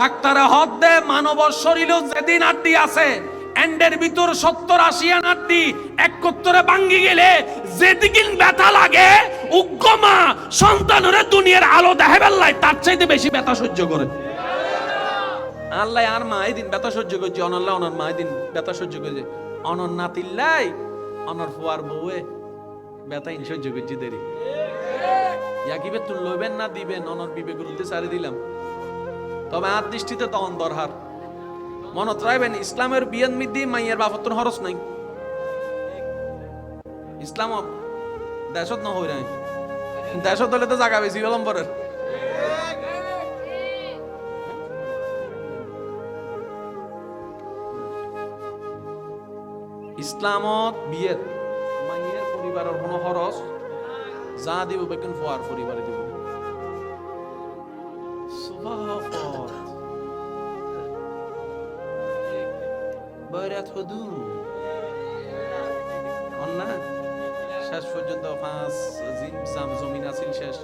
ডাক্তারে হদ দে মানব শরীর যেদিন আড্ডি আছে, এন্ডের ভিতর সত্তর আশিয়ান আড্ডি, একত্তরে কত্তরে ভাঙ্গি গেলে যেদিকিন ব্যথা লাগে উগ্গমা সন্তানের দুনিয়ার আলো দেখে বেল্লাই তার চাইতে বেশি ব্যথা সহ্য করে। আল্লাহ, আর মা দিন ব্যথা সহ্য করছে অনল্লাহ অনর মা দিন ব্যথা সহ্য করছে। অনর নাতিল্লাই অনর ফুয়ার বউয়ে ব্যথা ইন সহ্য করছে দেরি। ইয়াকিবে তুল লইবেন না, দিবেন, অনর বিবেক গুরুতে সারি দিলাম। তবে আর দৃষ্টিতে তো অন্দরহার মনত রাখবেন, ইসলামের বিয়ান মিদ্দি মাইয়ের বাপত্তর হরস নাই। ইসলাম দেশত ন হই নাই দেশত হলে তো জায়গা বেশি হলাম পরের ইসলামত বিয়েত মাইয়ের পরিবারের কোনো খরচ যা দিব বেকেন ফোয়ার পরিবারে দিব। সুবাহত বৈরাত হদু। অন্না শেষ পর্যন্ত পাঁচ জিম জাম জমিন আছিল শেষ।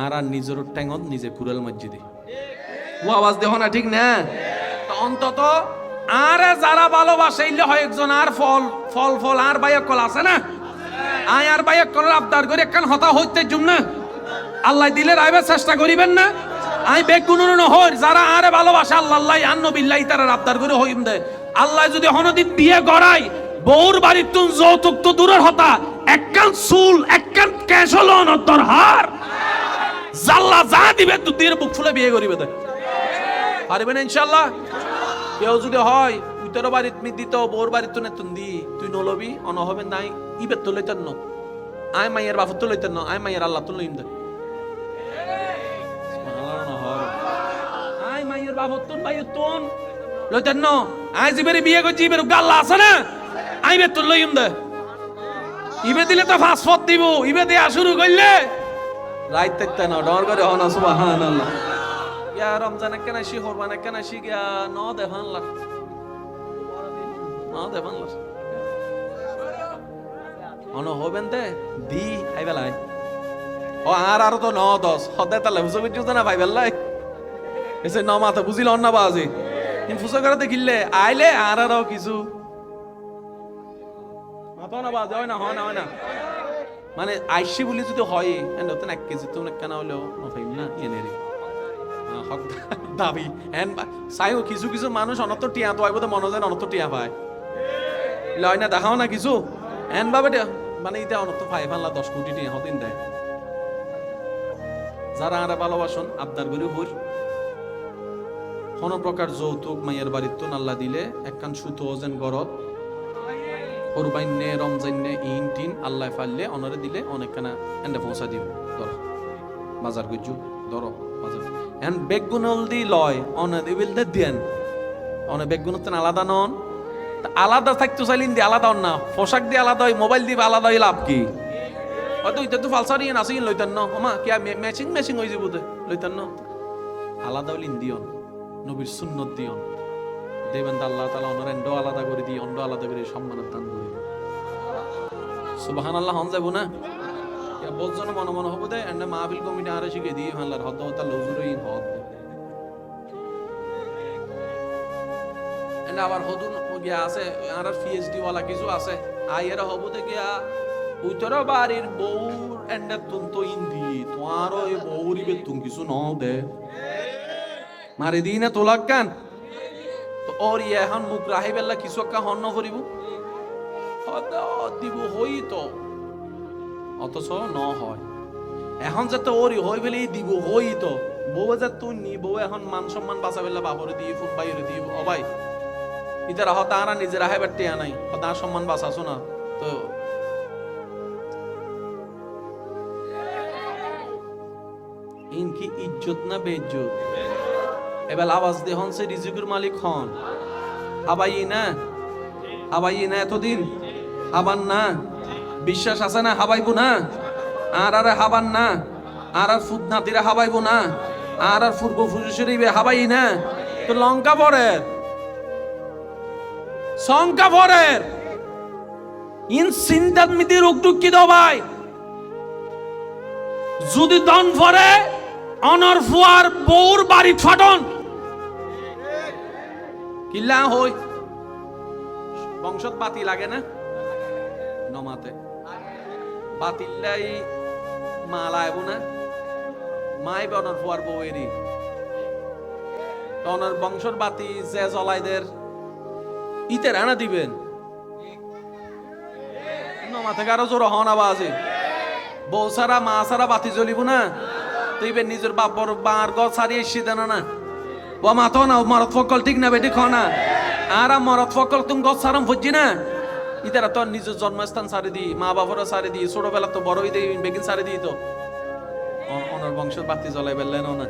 আর আর নিজের ট্যাঙত নিজে কুড়াল মসজিদে। ও আওয়াজ দেহ না ঠিক না? অন্তত আর যারা ভালোবাসে ইলে হয় একজন আর ফল ফল ফল, আর বাইক কল আছে না? আয় আর বাইক কল আবদার করে একখান হতা হইতে জুম না? আল্লাহ দিলে রাইবার চেষ্টা করিবেন না? আই বেগ গুনুন হই যারা আরে ভালোবাসে আল্লাহ আন্ন বিল্লাহি তারা আবদার করে হইম দে আল্লাহ যদি হনদিন বিয়ে গড়াই বউর বাড়ির তুন যৌতুক তো দূরের হতা একখান চুল একখান ক্যাশ হলো অনন্তর হার জাল্লা যা দিবে তুই দিয়ে বুক ফুলে বিয়ে করিবে দেখ পারবেন ইনশাল্লাহ কেউ যদি হয় উত্তর বাড়িত মি দিত বোর বাড়িত তো নেতুন দি, তুই নলবি অন হবে নাই, ইবে তো লইতেন ন। আই মাইয়ের বাফত তো লইতেন ন আই মাইয়ের আল্লাহ তো লইম দে বাফত ভাই তোন লইতেন ন? আই জিবেরে বিয়ে করছি ইবের গাল্লা আছে না? আই বে তো লইম দে। ইবে দিলে তো ফাঁস ফত দিব ইবে দেয়া শুরু করলে। রাইত থাকতে না ডর করে হন সুবাহান আল্লাহ ইয়া রমজান কেন আসি হরবান কেন আসি গিয়া ন দেখান লা ন দেখান লা অন হবেন তে দি আই বেলাই ও আর আর তো ন দশ। হদে তালে হুজো বিজু না ভাই বেলাই এসে ন মাথা বুঝিল অন্য বাজে। ফুসো করে দেখিলে, আইলে আর আর কিছু। মাথা না বাজে, হয় না হয় না না। মানে আইসি বলি যদি হয় তো এক কেজি তুমি কেন হলেও নফাইম না, এনে রে। হক, দাবি। এন চাইও কিছু কিছু মানুষ অনত টিয়া, তো আইব মনে যায় অনত টিয়া পায়। লয় না, দেখাও না কিছু। এন বাবে মানে ইটা অনত পাই ফানলা দশ কোটি টিয়া, হতিন দেয় যারা আরা ভালোবাসন, আবদার করে হইর কোনো প্রকার যৌতুক মাইয়ের বাড়ির তো নাল্লা দিলে একখান সুতো যেন গরত কোরবাইনে রমজাইনে ইন টিন আল্লাহ ফাইলে অনরে দিলে অনেকখানা এন্ডে পৌঁছা দিব। ধরো, বাজার গুজু ধরো, বাজার। এন বেগুনল দি লয়, অনে দিবিল দে দেন। অনে বেগুন তো আলাদা নন। আলাদা থাকতো চাইলিন দি আলাদা না। পোশাক দিয়ে আলাদা হয় মোবাইল দিয়ে আলাদা হই, লাভ কি? হয়তো ইটা তো ফালসারি আছে লইতেন ন। ওমা কি ম্যাচিং ম্যাচিং হয়ে যাব লইতেন ন। আলাদা হইলিন দিয়ন নবীর সুন্নত দিয়ন। দেবেন আল্লাহ তালা অন্য এন্ড আলাদা করে দিয়ে অন্য আলাদা করে সম্মানের দান করে সুবাহান আল্লাহ হন যাব না? বোঝজন মনে মনে হব এন্ড কমিটি শিখে দিয়ে ফেললার। হদ হতা লজুরই হদ। এন্ড আবার হদুন গিয়া আছে, আর পিএইচডি ওয়ালা কিছু আছে। আইয়ের হব দে গিয়া উত্তর বাড়ির বউর এন্ড তুন তো ইন্দি তোমার ওই বউরি বে তুম কিছু ন দে। মারি দিনে তোলাক কান? ওর ইয়ে এখন মুখ রাহি বেলা কিছু একটা হন্য করিব। দিব হই তো। অথচ ন হয়। এখন যাতে ওর হই ফেলে দিব হই তো। বউ যে তুই নি, বউ এখন মান সম্মান বাঁচা ফেলে বাবরে দিয়ে ফুট বাইরে দিয়ে ভাই। ইতারা হতা আরা নিজের আহে বাড়তে নাই। হতা সম্মান বাঁচাছো না তো ইনকি ইজ্জত না বেইজ্জত এবার আওয়াজ দে হন সে রিজিকুর মালিক হন। হাবাই না? হাবাই না এতদিন? হাবান না? বিশ্বাস আছে না হাবাইবো না? আর আর হাবান না? আর আর ফুদ নাতিরা হাবাইবো না? আর আর ফুরবো ফুজুশরীবে হাবাই না? তো লঙ্কা পরের শঙ্কা পরের ইন সিন্তাত মিতি রোগ টুকি দাও ভাই? যদি দন ভরে, অনর ফুয়ার বউর বাড়ি ফাটন। কিল্লা হই। বংশত বাতি লাগে না? নমাতে। বাতিল্লাই মালা এবো না। মাই বনর ফুয়ার বউ এরি। অনর বংশর বাতি যে জ্বলাইদের ইতে রানা দিবেন। নমাতে কারও জোর হন আবাজে। বউ সারা মা সারা বাতি জ্বলিব না। তুইবে নিজের বাপর বার গছ সারিয়ে এসে দেন না। ও মাতো না মরত ফকল ঠিক না বেটি খনা আর মরত ফকল তুমি গছ সারাম ফুজি না ইতারা তো নিজের জন্মস্থান সারি দি মা বাবারও সারি দি ছোটবেলা তো বড় হইতে বেগিন সারি দি তো। অনার বংশের বাতি জ্বলাই বেললেন না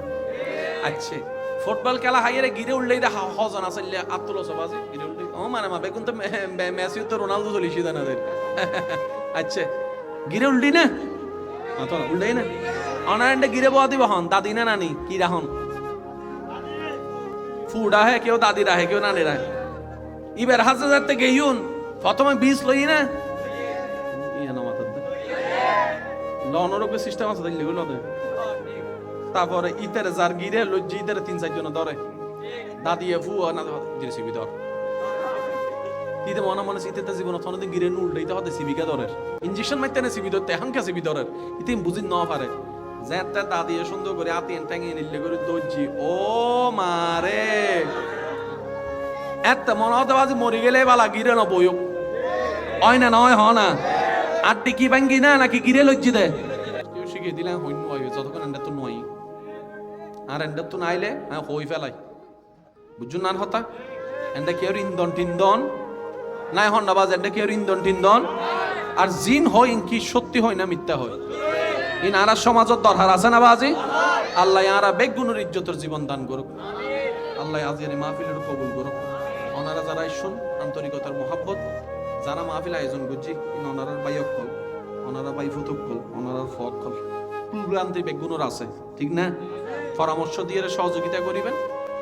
আচ্ছা ফুটবল খেলা হাইয়ারে গিরে উঠলেই দেখা হজন আসলে আত্মল সবাজি গিরে উঠলে ও মানে মা, বেগুন তো মেসি তো রোনালদো চলিছি দানাদের আচ্ছা গিরে উল্টি না? মাতো না উল্টাই না। অনারেন্ডে গিরে বয়া দিব হন, দাদি না নানি, কি রাহন ফুডা হে, কেউ দাদি রাহে, কেউ নানি রাহে। ইবার হাজার হাজার থেকে ইউন প্রথমে বীজ লই না। ইয়া না লনরকে সিস্টেম আছে, দেখলি গুলো তারপরে ইতের যার গিরে লজ্জি, ইতের তিন চারজন ধরে। দাদি ফু না দিরে সিবি ধর। তিতে মনে মনে ইতে জীবন থনদি গিরে নু উল্টাইতে হতে সিবিকা ধরের। ইনজেকশন মাইতে না সিবি ধরতে এখন কে সিবি ধরের। ইতে বুঝি ন পারে। যেতে দাদি সুন্দর করে আতি টাঙিয়ে নিলে করে দর্জি। ও মারে এত মনে হতে বাজি মরি গেলে বালা গিরে ন বইও না, নয় হ না। আটটি কি ভাঙ্গি না, নাকি গিরে লজ্জি দে? কেউ দিলে হইন যতক্ষণ এন্ডা তো নয়। আর এন্ডা তো নাইলে হ্যাঁ হই ফেলাই। বুঝুন না হতা এন্ডা কেউ ইন্দন টিন্দন? নাই, হন না, বাজ টিন্দন? আর জিন হয় ইনকি সত্যি হয় না মিথ্যা হয় ইন আরা সমাজত দরকার আছে না বাজি? আল্লাহ আরা বেগুনের ইজ্জতের জীবন দান করুক। আল্লাহ আজিয়ারি মাহফিলের কবুল করুক। ওনারা যারা শুন আন্তরিকতার মোহাব্বত, যারা মাহফিল আয়োজন করছি ইন ওনারার বাইক কল ওনারা বাই ফুতুক কল ওনারার ফক কল প্রান্তি বেগুনের আছে, ঠিক না? পরামর্শ দিয়ে সহযোগিতা করিবেন।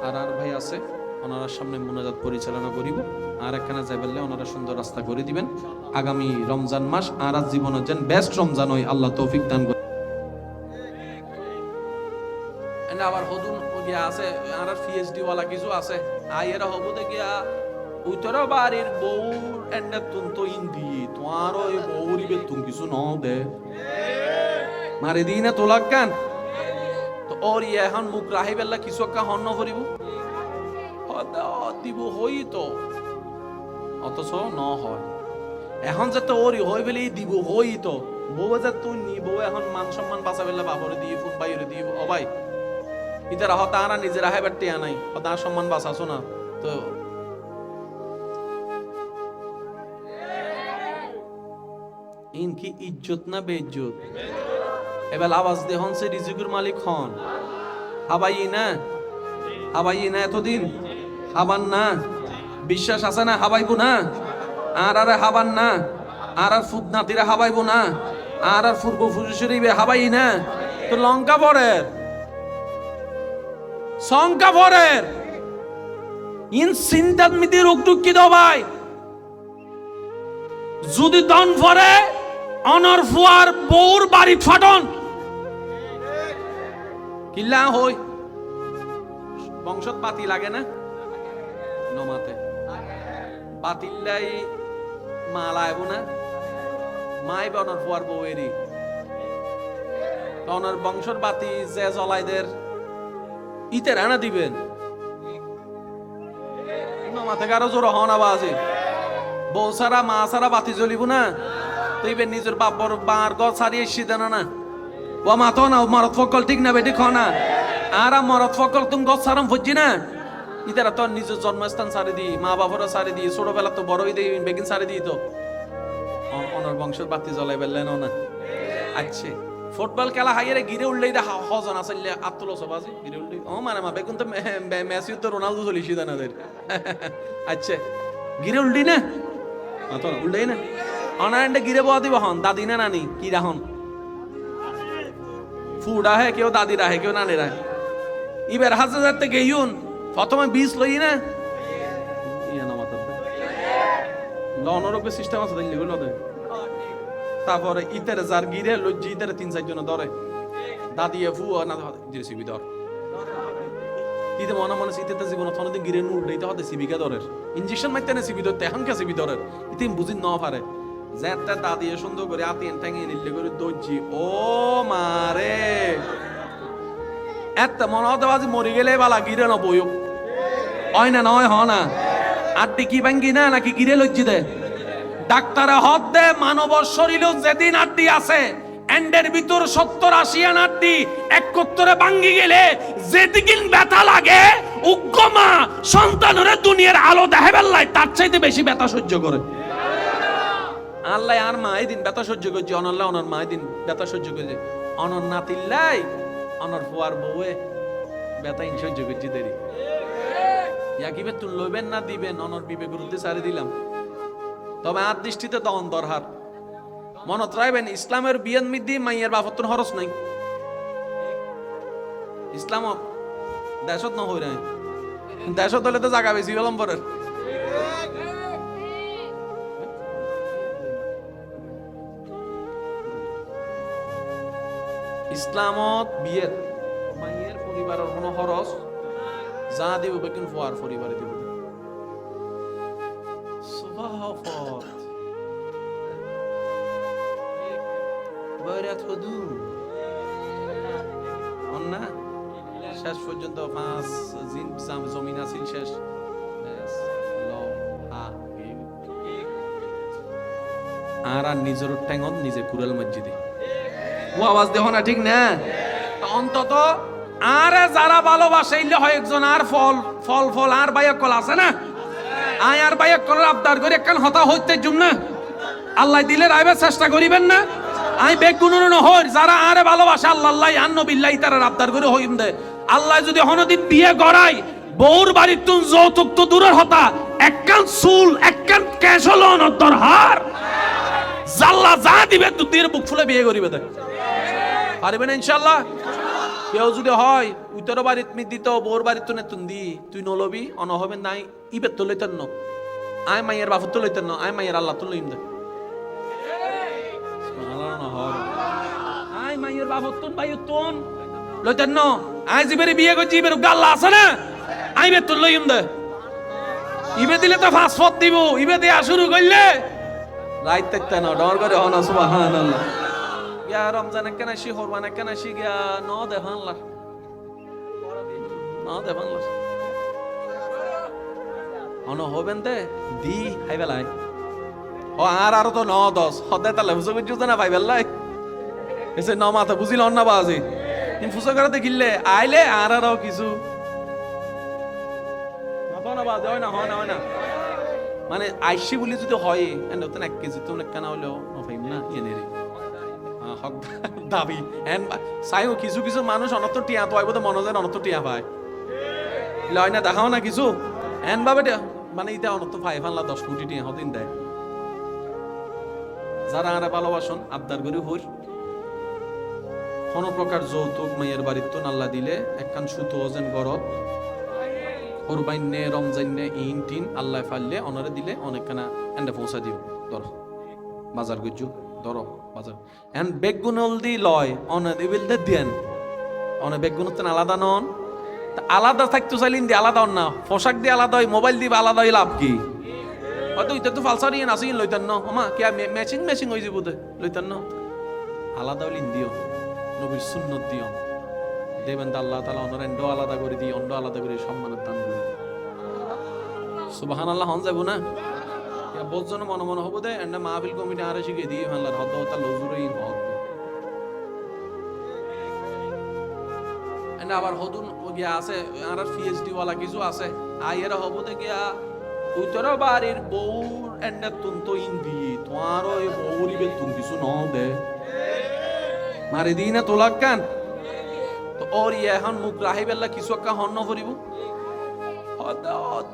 আর আর ভাই আছে ওনার সামনে মোনাজাত পরিচালনা করিব। আর একখানা যাই বললে ওনারা সুন্দর রাস্তা করে দিবেন। আগামী রমজান মাস আর জীবনের যেন বেস্ট রমজান হয়, আল্লাহ তৌফিক দান এনে আবার হদুন গিয়া আছে, আর পিএইচডি ওয়ালা কিছু আছে। আইয়েরা হবু দেখিয়া উত্তর বাড়ির বউ এন্ডা তুন তো ইন্দি তোমার ওই বউরি বে তুম কিছু ন দে। মারি দি না তোলাক গান তো ওর ইয়ে এখন মুখ রাহি বেলা কিছু একটা হন্ন করিব দিব হই তো। অথচ ন হয় এখন যাতে ওরি হই বলে দিব হই তো। বউ যে তুই নিব এখন মান সম্মান বাঁচা বেলা বাবরে দিয়ে ফোন বাইরে দিয়ে ভাই। ইতারা হতা নিজের আহে টিয়া নাই হতা সম্মান বাঁচাছো না তো ইন কি ইজ্জত না বেইজ্জত এবার আওয়াজ দে হন সে রিজিকুর মালিক হন। হাবাই না? হাবাই না এতদিন? হাবান না? বিশ্বাস আছে না হাবাইবো না? আর আরে হাবান না? আর আর ফুদ নাতিরা হাবাইবো না? আর আর ফুরবো ফুরুষরিবে হাবাই না? তো লঙ্কা পরের শঙ্কা পরের ইন চিন্তাত মিতি রোগ দুঃখী ভাই। যদি দন ভরে, অনর ফুয়ার বউর বাড়ি ফাটন। কিল্লা হই। বংশত বাতি লাগে না? নমাতে বাতিল্লাই মালা এবো না। মাই বনর ফুয়ার বউ এরি অনর বংশর বাতি যে জ্বলাইদের ইতে রানা দিবেন। নমাতে কারও জোর হন আবাজে বউ সারা, মা সারা বাতি জ্বলিব না। তুইবে নিজের বাপর বার গছ সারিয়ে এসে দেন না। ও মাতো না মরত ফকল ঠিক না বেটি খনা। আর মরত ফকল তুমি গছ সারাম ফুজি না। ইতারা তো নিজের জন্মস্থান সারি দি মা বাবারও সারি দি ছোটবেলা তো বড় হইতে বেগিন সারি দি তো। অনর বংশের বাতি জ্বলাই বেললেন না আচ্ছা। ফুটবল খেলা হাইয়ারে গিরে উঠলেই দেখা, হজন আসলে আত্মল সবাজি গিরে উঠলেই ও মানে মা বেগুন তো মেসি তো রোনালদো চলিছি দানাদের আচ্ছা গিরে উল্টি না? মাতো না উল্টাই না? অনারেন্ডে গিরে বয়া দিব হন, দাদি না নানি, কি রাহন ফুডা হে, কেউ দাদি রাহে কেউ নানি রাহে ইবার হাজার হাজার থেকে ইউন প্রথমে বীজ লই না। ইয়া না মাথার লনরকে সিস্টেম আছে দেখলি গুলো তারপরে ইতের যার গিরে লজ্জি ইতের তিন চারজন ধরে। দাদি ফু না যে সিবি ধর। ইতে মনে মনে জীবন গিরে নুর দিতে হতে ধরের। ইঞ্জেকশন না সিবি সিবি ধরের। ইতে বুঝি ন পারে। যেটা দাদি সুন্দর করে নিলে করে দর্জি ও মারে! এত মনে হতে বাজি মরি গেলে বালা গিরে না বইও। হয় না, নয় হ না। আড্ডি কি ভাঙ্গি না, নাকি গিরে লজ্জি দে ডাক্তারে হদ দে, মানবর শরীর যেদিন আড্ডি আছে, এন্ডের ভিতর সত্তর, আশি আড্ডি একত্তরে ভাঙ্গি গেলে যেদিন ব্যথা লাগে উগ্গমা সন্তানরে দুনিয়ার আলো দেখে বেল্লাই তার চাইতে বেশি ব্যথা সহ্য করে। আল্লাহ আর মা দিন ব্যথা সহ্য করছি অনল্লাহ অনর মা দিন ব্যথা সহ্য করছে। অনর নাতিল্লাই অনর ফুয়ার বউয়ে ব্যথা ইন সহ্য করছি দেরি। ইয়াকিবে তুল লইবেন না, দিবেন, অনর বিবেক উদ্দেশ্যে সারি দিলাম। তবে আর দৃষ্টিতে তখন দরহার। মনত রাখবেন ইসলামের বিয়ান মিদ্দি মাইয়ের বাপত্তন হরস নাই। ইসলাম দেশত ন হই নাই। দেশত হলে তো জায়গা বেশি বিলম্বরের ইসলামত বিয়ের মাইয়ের পরিবারের কোনো খরচ যা দিব বেকিন ফুয়ার পরিবারে দিব। সুবাহত বৈরাত হদু অন্না শেষ পর্যন্ত পাঁচ জিন জাম জমিন আছিল শেষ। আর আর নিজের ঠেঙত নিজে কুড়াল মসজিদে। ও, আওয়াজ দেহ না ঠিক না? অন্তত আরে যারা ভালোবাসে ইলে হয় একজন আর ফল ফল ফল আর বাইক কল আছে না? আয় আর বাইক কল আবদার করে একখান হতা হইতে জুম না। আল্লাহ দিলে রাইবার চেষ্টা করিবেন না। আই বেগুনুন হই যারা আরে ভালোবাসে আল্লাহ আল্লাহ আন্ন বিল্লাহ তারা আবদার করে হইম দে। আল্লাহ যদি হনদিন বিয়ে গড়াই বউর বাড়ির তুন যৌতুক তো দূরের হতা একখান চুল একখান ক্যাশ হলো অনন্তর হার। জাল্লা যা দিবে তুই বুক ফুলে বিয়ে করিবে দেখ পারবে না ইনশাল্লাহ কেউ যদি হয়, উত্তর বাড়িত মি দিত বোর তো নেতুন দি। তুই নলবি, অন হবে নাই ইবের তো লইতেন ন। আয় মাইয়ের বাফত তো লইতেন ন, আয় মাইয়ের আল্লাহ তো লইম দে। আয় মাইয়ের বাফত তুন ভাই তুন লইতেন ন। আয় জিবের বিয়ে করছি, ইবের গাল্লা আছে না? আই বে তো লইম দে। ইবে দিলে তো ফাঁসফত দিব, ইবে দেয়া শুরু করলে। রাইত থাকতে না, ডর করে হন সুবহানাল্লাহ। ন ন দেখান লা অন, হবেন দে দি হাই বেলাই ও আর আর তো ন, দশ। করছ না ভাই বেলাই এসে ন মাথা বুঝিল অন্য বাজি। ফুসো করে দেখিলে, আইলে আর আরও কিছু। না হয় না হয় না না। মানে আইসি বলি যদি হয় এক কেজি তো কেন হলেও নফাইম না, এনে রে। হক দাবি। চাইও কিছু কিছু মানুষ টিয়া তো আইব যায় টিয়া পায়। লয় না দেখাও না কিছু? মানে ফানলা দশ কোটি টিয়া দেয় যারা ভালোবাসন আবদার করে কোনো প্রকার যৌতুক মাইয়ের বাড়ির নাল্লা দিলে একখান সুতো ওজেন গরত কোরবাইনে রমজাইনে ইন টিন আল্লাহ ফাললে অনরে দিলে অনেকখানা এন্ডে পৌঁছা দিও। ধরো বাজার গুজু ধরো, বাজার। এন বেগুনল দি লয়, অনে দিবিল দে দেন অনে বেগুন তো আলাদা নন। আলাদা থাকতো চাইলিন দি আলাদা না। পোশাক দিয়ে আলাদা হয়, মোবাইল দিবে আলাদা হয়, লাভ কি? হয়তো ইটা তো ফালসার ইয়ে নাসিন লইতেন ন। আমা কে ম্যাচিং ম্যাচিং হয়ে যাব লইতেন ন। আলাদা হইলিন দিও, নবীর সুন্নত দিও। দেবেন আল্লাহ তালা অনর এন্ড আলাদা করে দিই অন্ড আলাদা করে সম্মানের দান করে সুবাহান আল্লাহ হন যাব না? দে এন্ড মাহফিল কমিটি আরে শিখে দিয়ে ভাল্লার হদ হতা লজুরই হদ এন্ড আবার হদুন গিয়া আছে, আর পিএইচডি ওয়ালা কিছু আছে, আইয়ের হব দে গিয়া উত্তর বাড়ির বউ এন্ড তুন তো ইন্দি, তোমার ওই বউরিবে তুন কিছু ন দে। মারি দিই না তোলাক কান? তো ওর ইয়ে এখন মুখ রাহি বেলা কিছু একটা হন্য করিব?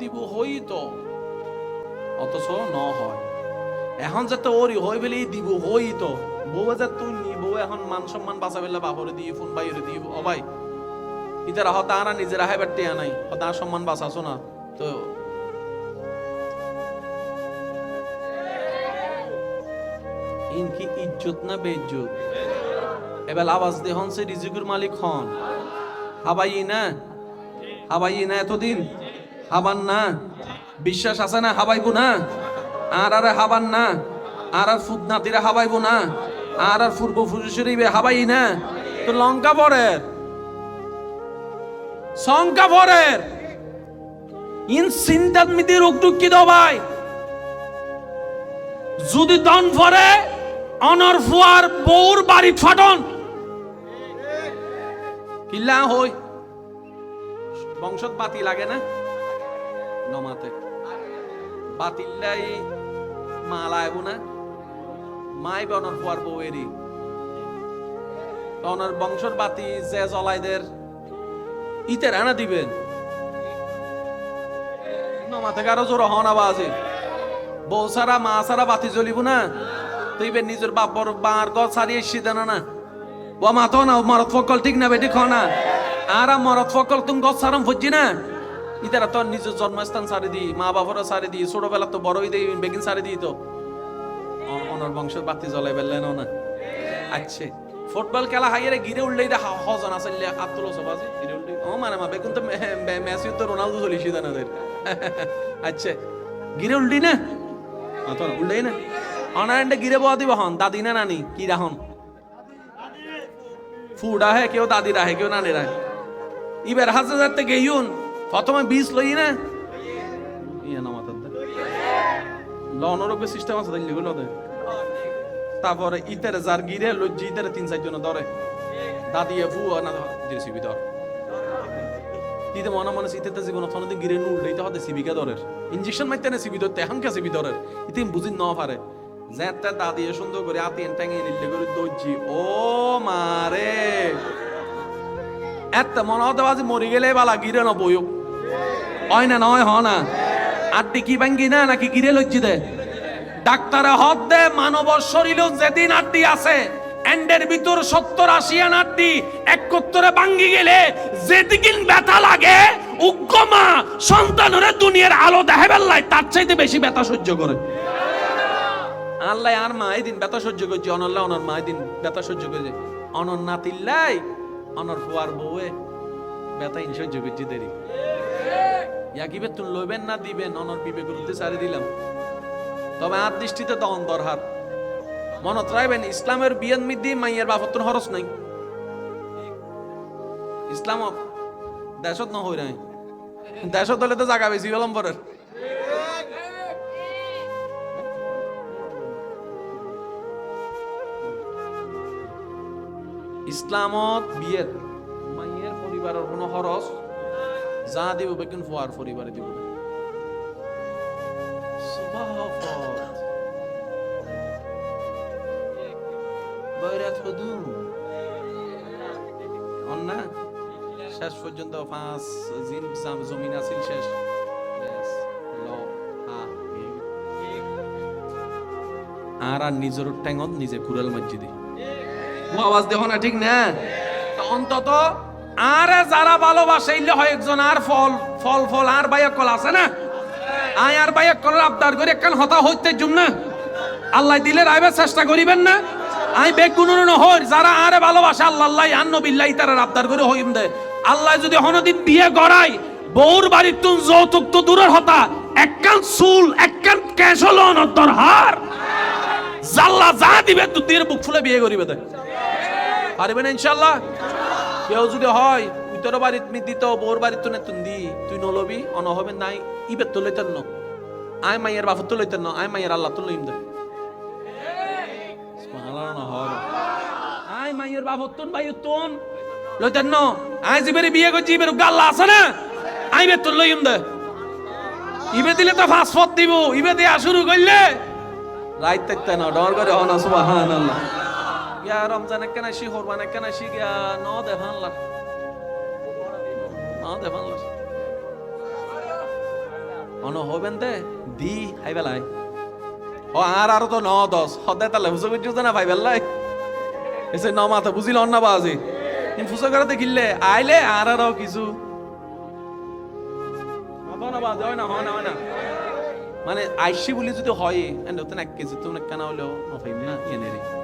দিব হই তো অথচ ন হয় এখন যাতে ওরি হই বেলি দিব হই তো। বউ যে তুই নি বউ এখন মান সম্মান বাঁচা বেলা বাপরে দিয়ে, ফোন বাইরে দিয়ে। ও ভাই ইতারা হতা আনা নিজের আহে বাড়তে নাই হতা সম্মান বাঁচাছো না। তো ইনকি ইজ্জত না বেইজ্জত এবার আওয়াজ দে হন সে রিজিকুর মালিক হন হাবাই না? হাবাই না এতদিন? হাবান না? বিশ্বাস আছে না হাবাইবো না? আর আরে হাবান না। আর আর ফুদ নাতিরা হাবাইবো না। আর আর পূর্ব ফুরুষরিবে হাবাই না। তো লঙ্কা পরের শঙ্কা পরের ইন চিন্তাত মিতি রোগ দুঃখী দবাই যদি দন ফরে অনর ফুয়ার বউর বাড়ি ফাটন। কিল্লা হই। বংশত বাতি লাগে না? নমাতে। বাতিল্লাই মালা আইব না। মাই বনর ফুয়ার বউয়েরই অনর বংশর বাতি যে জ্বলাইদের ইতে রানা দিবেন। নমাতে কারও জোর হন আবাজে বউ সারা মা সারা বাতি জ্বলিব না। তুইবে নিজের বাপর বার গছ সারিয়ে সিদান না। ও মাতো না মরত ফকল ঠিক না বেটি খনা। আর মরত ফকল তুমি গছ সারম ফুজি না। ইতারা তোর নিজের জন্মস্থান সারি দি মা বাবার সারি দি ছোটবেলা তো বড়ই দেই, বেগিন সারি দি তো। অন- অনর বংশের বাতি জ্বলাই বেললেন না আচ্ছা। ফুটবল খেলা হাইয়ারে গিরে উঠলেই দে হজন আসলে আত্মলো সবাজি গিরে উঠলেই ও মানে মা, বেগুন তো মে- মেসি তো রোনালদো চলিছি দানাদের আচ্ছা। গিরে উল্টি না? মাথা উল্টাই না? অনারায়ণটা গিরে বয়া দিব হন, দাদি না নানি, কি রাহন ফুডা হে, কেউ দাদি রাহে কেউ নানি রাহে ইবার হাজার হাজার থেকে ইউন প্রথমে বীজ লই ইয়া না আছে তারপরে ইতারে যার গিরে লজ্জি, ইতারে তিন চারজন ধরে। দাদি ফু মনে মনে ইতে জীবন অথনদিন গিরে নুল দিতে হতে সিবিকা ধরের। ইঞ্জেকশন মাইতে না, সিবি ধরতে এখন কে সিবি ধরের। ইতে বুঝি ন পারে। যেতে দাদি, এ সুন্দর করে দজ্জি মনে হতে মরি গেলে বালা গিরে না বইও। হয় না নয় হ না আড্ডি কি ভাঙ্গি না নাকি গিরে লজ্জি দে? ডাক্তারে হদ দে মানব শরীর যেদিন আড্ডি আছে, এন্ডের ভিতর সত্তর আশিয়ান আড্ডি একত্তরে ভাঙ্গি গেলে যেদিন ব্যথা লাগে উগ্গমা সন্তানরে দুনিয়ার আলো দেখে বেল্লায় তার চাইতে বেশি ব্যথা সহ্য করে। আল্লাহ আর মা দিন ব্যথা সহ্য করছে অনল্লাহ অনর মা দিন ব্যথা সহ্য করছে। অনর নাতিল্লাই অনর ফুয়ার বউয়ে ব্যথা ইন সহ্য করছে দেরি। ইয়াকি বেতন লইবেন না, দিবেন, অনর বিবেক উঠতে সারি দিলাম। তবে আর দৃষ্টিতে তো অন্তর হাত। মনত রাখবেন, ইসলামের বিয়ান মিদ্দি মাইয়ের বাপত্তন হরস নাই। ইসলাম দেশত ন হই নাই। দেশত হলে তো জাগা বেশি হলাম পরের। ইসলামত বিয়ের মাইয়ের পরিবারের কোনো খরচ যা দিব বেকিন ফুয়ার পরিবারে দিব? শেষ পর্যন্ত পাঁচ জিন জাম- জমিন আছিল শেষ। আর আর নিজের ঠেঙত নিজে কুড়াল মসজিদে ও আওয়াজ দেখো না, ঠিক না? অন্তত আর যারা ভালোবাসে ইলে হয় একজন আর ফল ফল ফল, আর বাইক কল আছে না? আয় আর বাইক কল আবদার করে একখান হতা হইতে জুম না। আল্লাহ দিলে রাইবার চেষ্টা করিবেন না। আই বেগুনুন হই যারা আরে ভালোবাসে, আল্লাহ আল্লাহ আন্ন বিল্লাহ তারা আবদার করে হইম দে। আল্লাহ যদি হনদিন বিয়ে গড়াই বউর বাড়ির তুন যৌতুক তো দূরের হতা, একখান চুল, একখান ক্যাশ হলো অনন্তর হার জাল্লা যা দিবে তুই বুক ফুলে বিয়ে করিবে দে। পারবে ইনশাল্লাহ কেউ যদি হয় তুই তোর বাড়িত মি দিত বোর বাড়িত তো নেতুন দি তুই নলবি, অন হবে নাই ইবে তো লইতেন ন। আয় মাইয়ের বাফত তো লইতেন ন আয় মাইয়ের আল্লাহ তো লইম দে। সুবহানাল্লাহ, না হবে আয় মাইয়ের বাফত তুন ভাই তুন। লইতেন ন আয় জিবেরে বিয়ে করছি ইবের গাল্লা আছে না? আই বে তো লইম দে। ইবে দিলে তো ফাঁসফত দিব, ইবে দেয়া শুরু করলে রাইত থাকতে না, ডর করে হন সুবহানাল্লাহ। ইয়া রমজান কেন শি হরবান কেন শি গিয়া ন দেখান লা ন দেখান অন হবেন দে দি হাই বেলাই ও আর আর তো ন দশ সদায় তাহলে হুসো বুঝছ না ভাই বেলাই এসে ন মাথা বুঝিল অন্য বাজে ফুসো করে দেখিলে আইলে আর আরও কিছু মানে আইসি বলি যদি হয় না কেজি তুমি কেন হলেও নফাইম না রে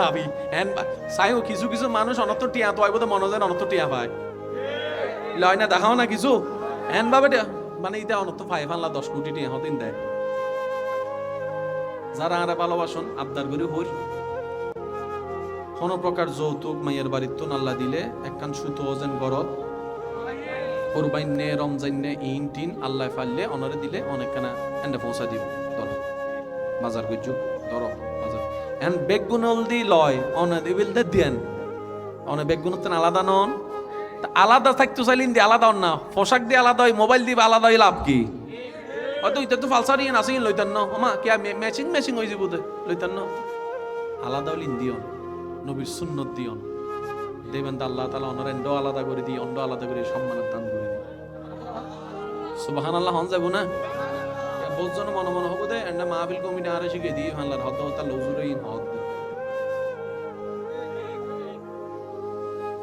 দাবি। হ্যান চাইও কিছু কিছু মানুষ অনত টিয়া তো আইব তো যায় অনত টিয়া পায়। লয় না, দেখাও না কিছু। হ্যান ভাবে মানে ইটা অনত পাই ফানলা দশ কোটি টিয়া হতিন দেয় যারা আরে ভালোবাসন আবদার করে হইর কোনো প্রকার যৌতুক মাইয়ের বাড়ির তো নাল্লা দিলে একখান সুতো যেন গরত কোরবাইনে রমজাইনে ইন টিন, আল্লাহ ফাললে অনরে দিলে অনেকখানা এন্ডে পৌঁছা দিব। ধর বাজার গুজু ধরো বাজার এন বেগুনল দি লয়, অনে দিবিল দে দেন অনে বেগুন তো আলাদা নন। আলাদা থাকতো চাইলিন দি আলাদা না। পোশাক দিয়ে আলাদা হয় মোবাইল দিবে আলাদা হয় লাভ কি? হয়তো ইটা তো ফালসার ইয়ে নাসিন লইতেন ন। আমা কে ম্যাচিং ম্যাচিং হয়ে যাব লইতেন ন। আলাদা হলিন দিয়ন, নবীর সুন্নত দিয়ন। দেবেন আল্লাহ তালা অনার এন্ড আলাদা করে দিই অন্ড আলাদা করে, সম্মানের দান করে দিই সুবাহান আল্লাহ হন যাব না? বহুজন মনে মনে হব দে, এন্ড মাহবিল কমিটি আরে শিখে দিই হাল্লার হদ হতা লজুরেই হদ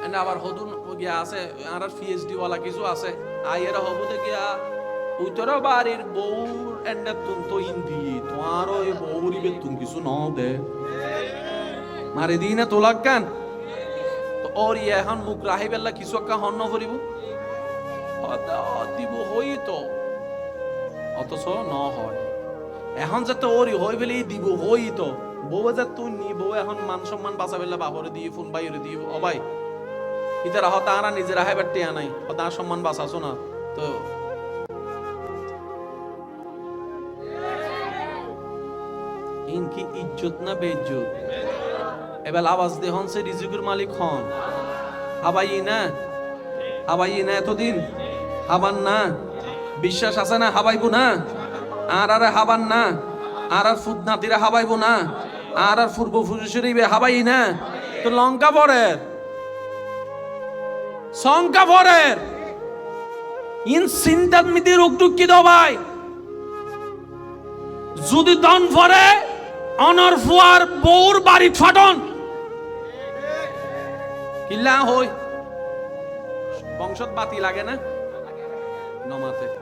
এন্ড আবার হদুন গিয়া আছে, আর পিএইচডি ওয়ালা কিছু আছে, আইয়েরা হব দে গিয়া উত্তর বাড়ির বউর এন্ড তুম তো ইন্দি, তোমার ওই বউরি বেতুন কিছু ন দে। মারি দিই না তোলাক কান? তো ওর ইয়ে এখন মুখ রাহি বেলা কিছু একটা হন্য করিব দিব হই তো অথচ ন হয়। এখন যাতে ওরি হই বেলি দিব হই তো। বউ যে তুই এখন মান সম্মান বাঁচা বেলা দিয়ে ফোন বাইরে দিয়ে আনাই হত আর সম্মান বাঁচাছো না, তো। ইনকি ইজ্জত না বেইজ্জত এবার আওয়াজ দে হন সে রিজিকুর মালিক হন হাবাই না? হাবাই না এতদিন? হাবান না? বিশ্বাস আছে না হাবাইবো না? আর আরে হাবান না। আর আর ফুদ নাতিরা হাবাইবো না। আর আর পূর্ব ফুরুষের হাবাই না। তো লঙ্কা পরের শঙ্কা পরের ইন চিন্তাত মিতি রোগ দুঃখী দবাই যদি দন ফরে অনর ফুয়ার বউর বাড়ি ফাটন। কিল্লা হই। বংশত বাতি লাগে না? নমাতে।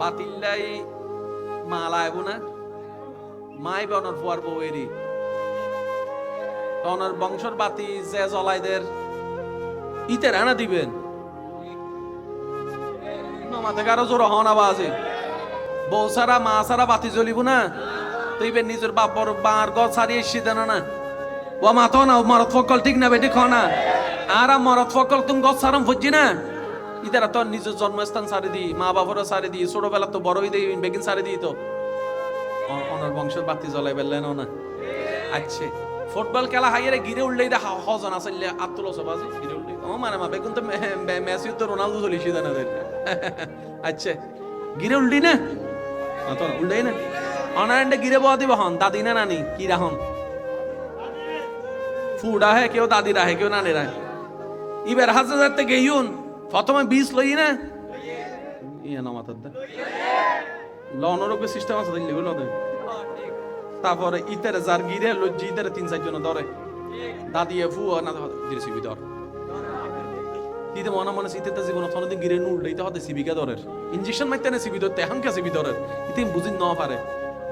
বাতিল্লাই মালা আইব না। মাই বনর ফুয়ার এরি। অনর বংশর বাতি যে জ্বলাইদের ইতে রানা দিবেন। নমাতে কারও জোর হন আবাজে বউ সারা মা সারা বাতি জ্বলিব না। তুইবে নিজের বাপর বার গছ সারিয়ে এসছি দেন না। ও মাতো না মরত ফকল ঠিক না বেটি খনা আর মরত ফকল তুমি গছ সারম ফুজি না। ইতারা তো নিজের জন্মস্থান সারি দি মা বাবার সারি দি ছোটবেলা তো বড় হইতে বেগিন সারি দি তো। অনর বংশের বাতি জ্বলাই বেললেন না আচ্ছা ফুটবল খেলা হাইয়ারে গিরে উঠলেই দে হজন আসলে আত্মল সবাজে গিরে উঠলেই ও মানে মা, বেগুন তো মেসি তো রোনালদো চলিছি জানা আচ্ছা গিরে উল্টি না? মাতো উল্টাই না? অনারায়ণটা গিরে বয়া দিব হন, দাদি না নানি, কি রাহন ফুডা হে, কেউ দাদি রাহে কেউ নানি রাহে ইবার হাজার হাজার থেকে ইউন প্রথমে বীজ লই না। ইয়া না মাথার দা। লনরকে সিস্টেম আছে, দেখলে হলো তারপরে ইতারে যার গিরে লজ্জি ইতারে তিন চারজন ধরে। দাদি এ ফু না দিরে সিবি ধর। দিতে মনে মনে শীতের জীবন অথনদিন গিরে নুল দিতে হতে সিবিকা ধরের। ইঞ্জেকশন মাইতে না সিবি ধরতে এখন কে সিবি ধরের। ইতে বুঝি ন পারে।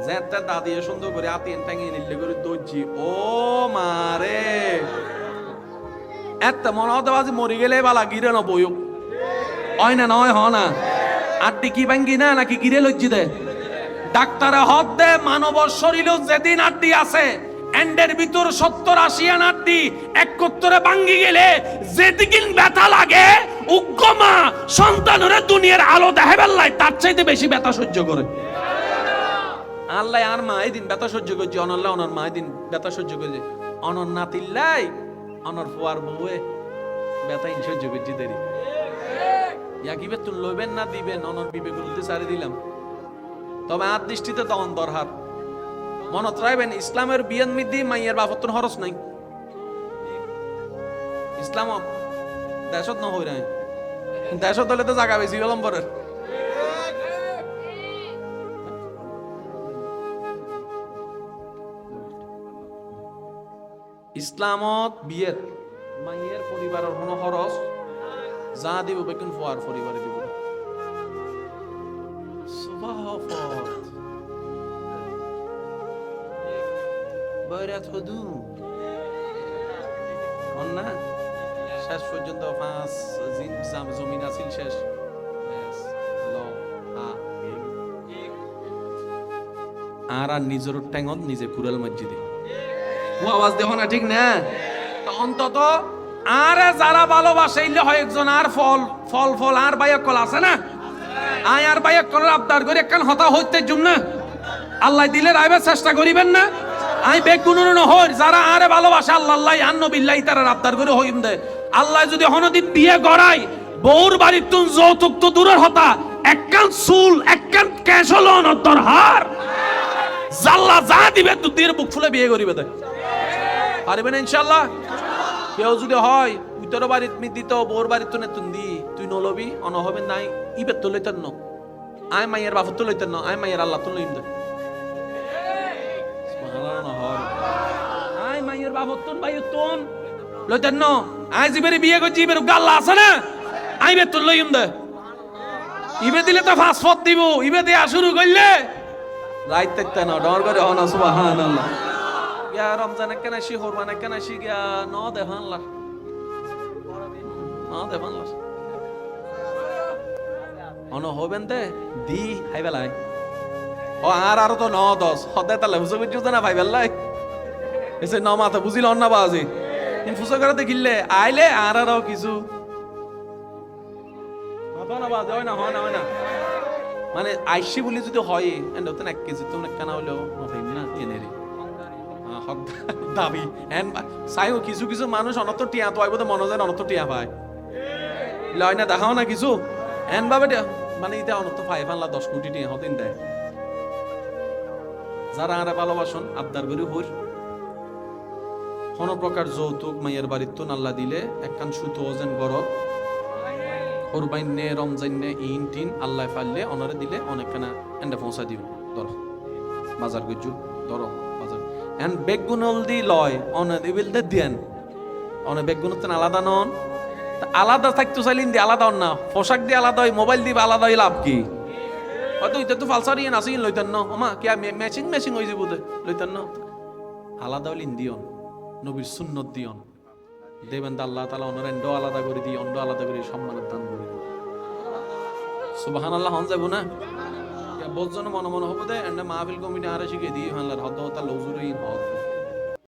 যেটা দাদি এ সুন্দর করে আতি টাঙিয়ে নিলে করে দর্জি ও মারে। এত মনে হতে বাজি মরি গেলে বালা গিরে না বইও। হয় না নয়, হ না। আটটি কি ভাঙ্গি না নাকি গিরে লজ্জি দে ডাক্তারে হদ দে মানব শরীর যেদিন আটটি আছে, এন্ডের ভিতর সত্তর আশিয়ান আটটি একত্তরে ভাঙ্গি গেলে যেদিন ব্যথা লাগে উগ্গমা সন্তানরে দুনিয়ার আলো দেহে বেল্লায় তার চাইতে বেশি ব্যথা সহ্য করে। আল্লাহ আর মা দিন ব্যথা সহ্য করছে অনল্লাহ অনর মা দিন ব্যথা সহ্য করছে। অনর নাতিল্লাই অনর ফুয়ার বউয়ে ব্যথা সহ্য করছি দেরি। ইয়াকিবে তুল লইবেন না, দিবেন। অনর বিবেক উল্টে সারি দিলাম। তবে দৃষ্টিতে তখন দরহার। মনত রাখবেন ইসলামের বিয়ান মিদ্দি মাইয়ের বাপত্তন হরস নাই। ইসলাম দেশত ন হই নাই। দেশত হলে তো জায়গা বেশি বিলম্বরের ইসলামত বিয়ের মাইয়ের পরিবারের কোনো খরচ যা দিব বেকুন ফুয়ার পরিবারে দিব। সুবাহত বৈরাত হদু অন না? শেষ পর্যন্ত পাঁচ জমিন আছিল শেষ। আর আর নিজের ট্যাঙত নিজে কুড়াল মসজিদে। ও আওয়াজ দেখো না ঠিক না? অন্তত আর যারা ভালোবাসে ইলে হয় একজন আর ফল ফল ফল, আর বাইক কল আছে না? আয় আর বাইক কল আবদার করে একখান হতা হইতে জুম না। আল্লাহ দিলে রাইবার চেষ্টা করিবেন না। আই বেগ গুণন হই যারা আরে ভালোবাসে, আল্লাহ আল্লাহ আন্ন বিল্লাহ তারা আবদার করে হইম দে। আল্লাহ যদি হনদিন বিয়ে গড়াই বউর বাড়ির তুন যৌতুক তো দূরের হতা, একখান চুল, একখান ক্যাশ হলো অনন্তর হার। জাল্লা যা দিবে তুই বুক ফুলে বিয়ে করিবে তাই পারবে না ইনশাল্লাহ কেউ যদি হয় উত্তর বাড়িত মি দিত বোর বাড়িত তুনে তুন দি। তুই নলবি, অন হবে নাই ইবে তো লইতেন ন। আয় মাইয়ের বাপত তো লইতেন ন, আয় মাইয়ের আল্লাহ তো লইম দে। ন। বিয়ে গাল্লা দে। ইবে দিলে তো ফাঁসফত দিব, ইবে শুরু করলে। রাইত না, ডর করে হন আল্লাহ কেন আসি হরবানে কেন আসি গিয়া ন দেখান লা ন দেখান লা অন হবেন তে, দি হাই বেলাই। ও আর আর তো ন দশ হতে তাহলে হুসো বুঝছ না ভাই বেলাই। এসে ন মাথা বুঝিল অন্য বাজি ফুসো করে দেখিলে, আইলে আর আরও কিছু। হয় না মানে আইসি বলি যদি হয় এন্ড এক কেজি তো কেন হলেও না এনে রে হক দাবি। এন চাইও কিছু কিছু মানুষ অনত টিয়া তো তো মনে যায় অনত টিয়া পায়। লয় না, দেখাও না কিছু। এন ভাবে মানে এটা অনত পাই ফানলা দশ কোটি টিয়া হতেন দেয় যারা আরে ভালোবাসন আবদার করে হইর কোন প্রকার যৌতুক মাইয়ের বাড়ির তো নাল্লা দিলে একখান সুতো যেন গরব কোরবাইনে রমজাইনে ইন টিন, আল্লাহ ফাললে অনারে দিলে অনেকখানা এন্ডা পৌঁছা দিব ধরো বাজার গজ্জু ধরো এন বেগুনল দি লয়, অনে দিবিল দে দিয়েন। অনে বেগুন তো আলাদা নন। আলাদা থাকতো চাইলিন দি আলাদা না। পোশাক দিয়ে আলাদা হয় মোবাইল দিবে আলাদা হয় লাভ কি? হয়তো ইতে তো ফালসার ইয়ে নাসিন লইতেন না। ওমা, কে ম্যাচিং ম্যাচিং হয়ে যাব লইতেন না। আলাদা হইলিন দিয়ন নবীর সুন্নত দিয়ন দেবেন দা আল্লাহ তালা অনার এন্ড আলাদা করে দিই অন্ড আলাদা করে সম্মানের দান করে সুবাহান আল্লাহ হন যাব না? বলজন মনে মনে হব দে এন্ড মাহফিল কমিটি আরে শিখে দিই হানলার